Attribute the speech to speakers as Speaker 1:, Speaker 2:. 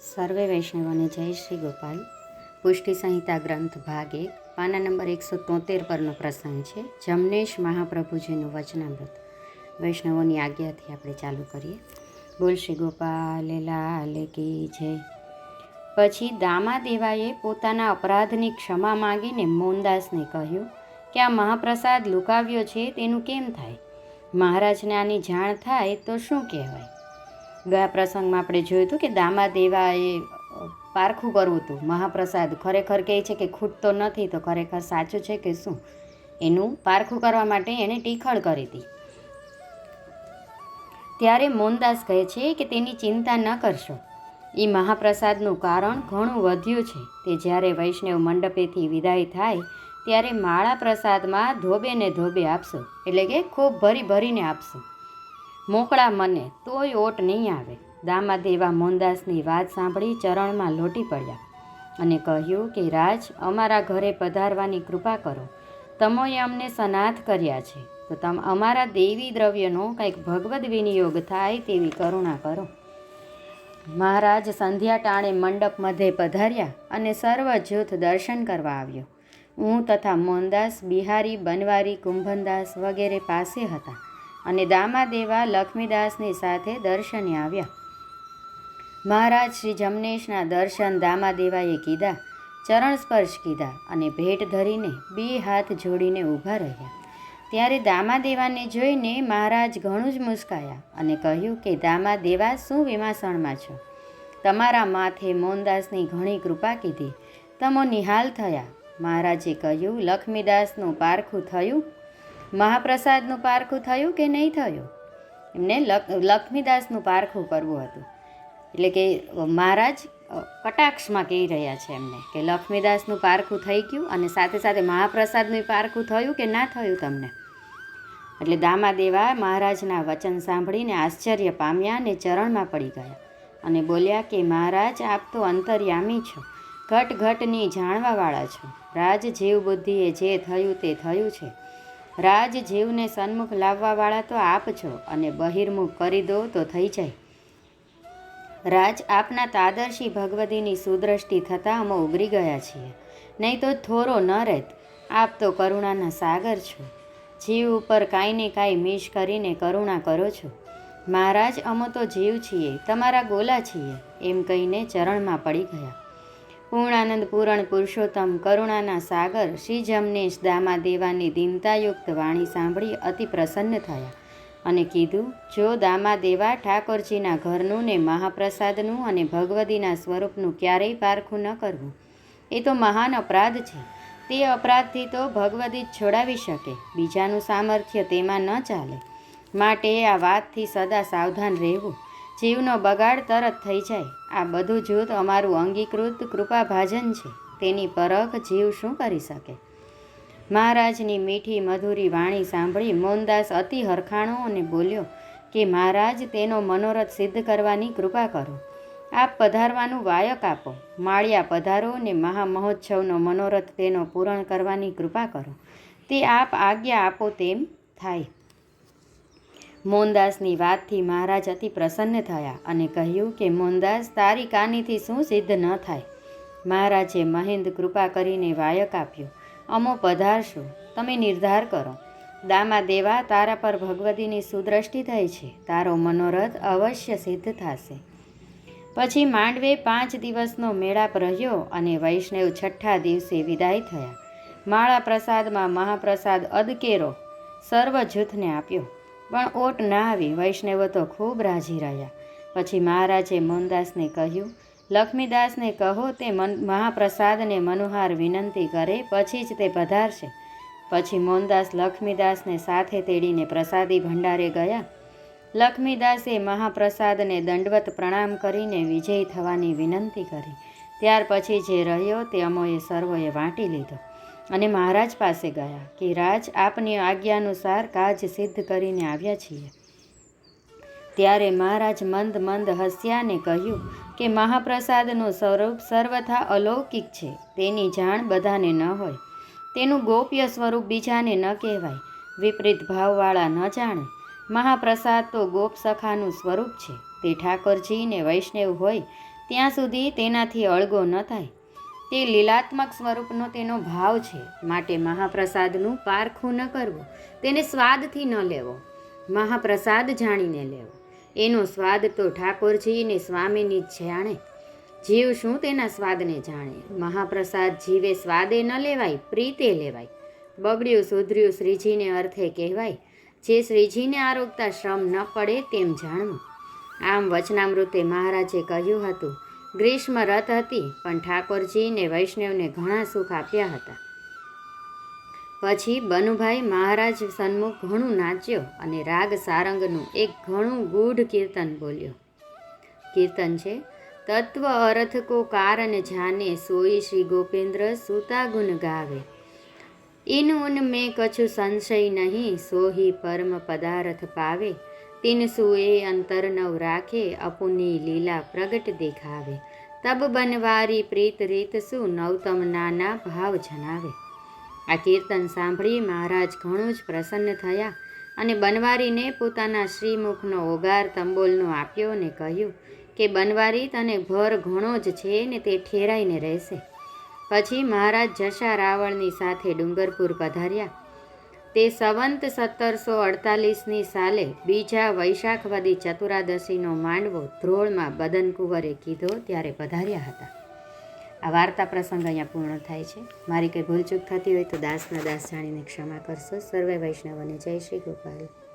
Speaker 1: સર્વે વૈષ્ણવોને જય શ્રી ગોપાલ. પુષ્ટિ સંહિતા ગ્રંથ ભાગ એક, પાના નંબર એકસો તોતેર પરનો પ્રસંગ છે. જમનેશ મહાપ્રભુજીનું વચનામૃત. વૈષ્ણવોની આજ્ઞાથી આપણે ચાલુ કરીએ. બોલ શ્રી ગોપાલ, લાલ કી જય. પછી દામાદેવાએ પોતાના અપરાધની ક્ષમા માંગીને મોહનદાસને કહ્યું કે આ મહાપ્રસાદ લુકાવ્યો છે, તેનું કેમ થાય? મહારાજને આની જાણ થાય તો શું કહેવાય? ગયા પ્રસંગમાં આપણે જોયું હતું કે દામાદ એવા એ પારખું કરવું હતું. મહાપ્રસાદ ખરેખર કહે છે કે ખૂટતો નથી, તો ખરેખર સાચું છે કે શું? એનું પારખું કરવા માટે એણે ટીખળ કરી હતી. ત્યારે મોહનદાસ કહે છે કે તેની ચિંતા ન કરશો. એ મહાપ્રસાદનું કારણ ઘણું વધ્યું છે. તે જ્યારે વૈષ્ણવ મંડપેથી વિદાય થાય, ત્યારે માળા પ્રસાદમાં ધોબે ને ધોબે આપશો. એટલે કે ખૂબ ભરી ભરીને આપશો. મોકળા મને, તોય ઓટ નહીં આવે. દામાદેવા મોહનદાસની વાત સાંભળી ચરણમાં લોટી પડ્યા અને કહ્યું કે, રાજ, અમારા ઘરે પધારવાની કૃપા કરો. તમોએ અમને સનાથ કર્યા છે. તો તમ, અમારા દેવી દ્રવ્યનો કંઈક ભગવદ્ વિનિયોગ થાય તેવી કરુણા કરો. મહારાજ સંધ્યા ટાણે મંડપ મધ્યે પધાર્યા અને સર્વ જૂથ દર્શન કરવા આવ્યો. હું તથા મોહનદાસ બિહારી, બનવારી, કુંભનદાસ વગેરે પાસે હતા. અને દામાદેવા લક્ષ્મીદાસની સાથે દર્શને આવ્યા. મહારાજ શ્રી જમનેશના દર્શન દામાદેવાએ કીધા, ચરણ સ્પર્શ કીધા અને ભેટ ધરીને બે હાથ જોડીને ઊભા રહ્યા. ત્યારે દામાદેવાને જોઈને મહારાજ ઘણું જ મુસ્કાયા અને કહ્યું કે, દામાદેવા, શું વિમાસણમાં છો? તમારા માથે મોહનદાસની ઘણી કૃપા કીધી. તમો નિહાલ થયા. મહારાજે કહ્યું, લક્ષ્મીદાસનું પારખું થયું? મહાપ્રસાદનું પારખું થયું કે નહીં થયું? એમને લક, લક્ષ્મીદાસનું પારખું કરવું હતું. એટલે કે મહારાજ કટાક્ષમાં કહી રહ્યા છે એમને કે લક્ષ્મીદાસનું પારખું થઈ ગયું અને સાથે સાથે મહાપ્રસાદનું પારખું થયું કે ના થયું તમને? એટલે દામાદેવા મહારાજના વચન સાંભળીને આશ્ચર્ય પામ્યા અને ચરણમાં પડી ગયા અને બોલ્યા કે, મહારાજ, આપ તો અંતર્યામી છો. ઘટ ઘટની જાણવાવાળા છો. રાજ જીવ બુદ્ધિએ જે થયું તે થયું છે. રાજ જીવને સન્મુખ લાવવાવાળા તો આપ છો અને બહિર્મુખ કરી દો તો થઈ જાય. રાજ આપના તાદર્શી ભગવતીની સુદ્રષ્ટિ થતાં અમે ઉગરી ગયા છીએ. નહીં તો થોરો ન રહેત. આપ તો કરુણાના સાગર છો. જીવ ઉપર કાંઈ ને કાંઈ મિશ કરીને કરુણા કરો છો. મહારાજ, અમે તો જીવ છીએ. તમારા ગોલા છીએ. એમ કહીને ચરણમાં પડી ગયા. પૂર્ણાનંદ પૂરણ પુરુષોત્તમ, કરુણાના સાગર શ્રી જમનેશ દામાદેવાની દીનતાયુક્ત વાણી સાંભળી અતિ પ્રસન્ન થયા અને કીધું, જો દામાદેવા ઠાકોરજીના ઘરનું ને મહાપ્રસાદનું અને ભગવતીના સ્વરૂપનું ક્યારેય પારખું ન કરવું, એ તો મહાન અપરાધ છે. તે અપરાધથી તો ભગવતી જ છોડાવી શકે. બીજાનું સામર્થ્ય તેમાં ન ચાલે. માટે આ વાતથી સદા સાવધાન રહેવું. જીવનો બગાડ તરત થઈ જાય. આ બધું જૂથ અમારું અંગીકૃત કૃપાભાજન છે. તેની પરખ જીવ શું કરી શકે? મહારાજની મીઠી મધુરી વાણી સાંભળી મોહનદાસ અતિ હરખાણો અને બોલ્યો કે, મહારાજ, તેનો મનોરથ સિદ્ધ કરવાની કૃપા કરો. આપ પધારવાનું વાયક આપો. માળિયા પધારો ને મહામહોત્સવનો મનોરથ તેનો પૂરણ કરવાની કૃપા કરો. તે આપ આજ્ઞા આપો તેમ થાય. મોહનદાસની વાતથી મહારાજ અતિ પ્રસન્ન થયા અને કહ્યું કે, મોહનદાસ, તારી કાનીથી શું સિદ્ધ ન થાય મહારાજે મહેન્દ કૃપા કરીને વાયક આપ્યો, અમો પધારશો, તમે નિર્ધાર કરો. દામા દેવા, તારા પર ભગવતીની સુદ્રષ્ટિ થઈ છે. તારો મનોરથ અવશ્ય સિદ્ધ થશે પછી માંડવે પાંચ દિવસનો મેળાપ રહ્યો અને વૈષ્ણવ છઠ્ઠા દિવસે વિદાય થયા. માળા પ્રસાદમાં મહાપ્રસાદ અદકેરો સર્વ જૂથને આપ્યો. પણ ઓટ ના આવી વૈષ્ણવો તો ખૂબ રાજી રહ્યા. પછી મહારાજે મોહનદાસને કહ્યું, લક્ષ્મીદાસને કહો તે મન, મહાપ્રસાદને મનોહાર વિનંતી કરે પછી જ તે પધારશે. પછી મોહનદાસ લક્ષ્મીદાસને સાથે તેડીને પ્રસાદી ભંડારે ગયા. લક્ષ્મીદાસે મહાપ્રસાદને દંડવત પ્રણામ કરીને વિજય થવાની વિનંતી કરી. ત્યાર પછી જે રહ્યો તે અમોએ સર્વોએ વાંટી લીધો. અને મહારાજ પાસે ગયા કે, રાજ, આપની આજ્ઞાનુસાર કાજ સિદ્ધ કરીને આવ્યા છીએ. ત્યારે મહારાજ મંદ મંદ હસ્યાને કહ્યું કે, મહાપ્રસાદનું સ્વરૂપ સર્વથા અલૌકિક છે, તેની જાણ બધાને ન હોય. તેનું ગોપ્ય સ્વરૂપ બીજાને ન કહેવાય, વિપરીત ભાવવાળા ન જાણે. મહાપ્રસાદ તો ગોપ સખાનું સ્વરૂપ છે. તે ઠાકોરજી ને વૈષ્ણવ હોય, ત્યાં સુધી તેનાથી અળગો ન થાય. તે લીલાત્મક સ્વરૂપનો તેનો ભાવ છે. માટે મહાપ્રસાદનું પારખું ન કરવું, તેને સ્વાદથી ન લેવો. મહાપ્રસાદ જાણીને લેવો. એનો સ્વાદ તો ઠાકોરજીને સ્વામીની જ જાણે. જીવ શું તેના સ્વાદને જાણે? મહાપ્રસાદ જીવે સ્વાદે ન લેવાય, પ્રીતે લેવાય. બગડ્યું, સુધર્યું શ્રીજીને અર્થે કહેવાય. જે શ્રીજીને આરોગતા શ્રમ ન પડે તેમ જાણવું. આમ વચનામૃતે મહારાજે કહ્યું હતું ગ્રીષ્મ રથ હતી, પણ ઠાકોરજીને વૈષ્ણવને ઘણા સુખ આપ્યા હતા. પછી બનુભાઈ મહારાજ સન્મુખ ઘણું નાચ્યો અને રાગ સારંગનું એક ઘણું ગૂઢ કીર્તન બોલ્યો. કીર્તન છે, તત્વ અરથ કો કારણ જાને સોઈ શ્રી ગોપેન્દ્ર સુતા ગુણ ગાવે. ઇન ઉન મેં કછું સંશય નહીં, સોહી પરમ પદાર્થ પાવે. તિન સુએ અંતર નવ રાખે અપુની લીલા પ્રગટ દેખાવે તબ બનવારી પ્રીત રીત શું નવતમ નાના ભાવ જણાવે આ કીર્તન સાંભળી મહારાજ ઘણું જ પ્રસન્ન થયા અને બનવારીને પોતાના શ્રીમુખનો ઓગાર તંબોલનો આપ્યો અને કહ્યું કે બનવારી તને ભર ઘણો જ છે ને તે ઠેરાઈને રહેશે પછી મહારાજ જશા રાવળની સાથે ડુંગરપુર પધાર્યા તે સંવંત સત્તરસો અડતાલીસની સાલે બીજા વૈશાખવદી ચતુરાદશીનો માંડવો ધ્રોળમાં બદન કુંવરે કીધો ત્યારે પધાર્યા હતા. આ વાર્તા પ્રસંગ અહીંયા પૂર્ણ થાય છે. મારી કંઈ ભૂલચૂક થતી હોય તો દાસના દાસ જાણીને ક્ષમા કરશો. સર્વે વૈષ્ણવને જય શ્રી ગોપાલ.